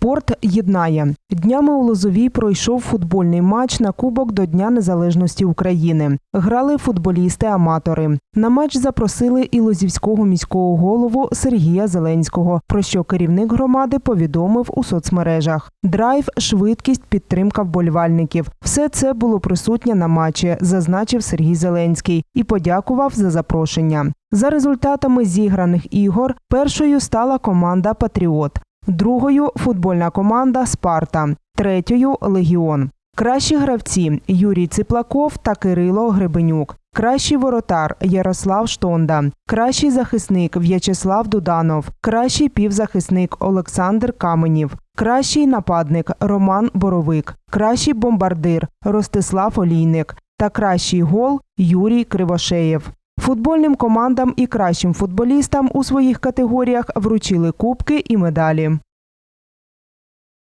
Спорт єднає. Днями у Лозовій пройшов футбольний матч на Кубок до Дня Незалежності України. Грали футболісти-аматори. На матч запросили і Лозівського міського голову Сергія Зеленського, про що керівник громади повідомив у соцмережах. Драйв, швидкість, підтримка вболівальників. Все це було присутнє на матчі, зазначив Сергій Зеленський і подякував за запрошення. За результатами зіграних ігор першою стала команда Патріот, другою футбольна команда Спарта, третьою Легіон. Кращі гравці Юрій Циплаков та Кирило Гребенюк. Кращий воротар Ярослав Штонда, кращий захисник В'ячеслав Дуданов, кращий півзахисник Олександр Каменів, кращий нападник Роман Боровик, кращий бомбардир Ростислав Олійник та кращий гол Юрій Кривошеєв. Футбольним командам і кращим футболістам у своїх категоріях вручили кубки і медалі.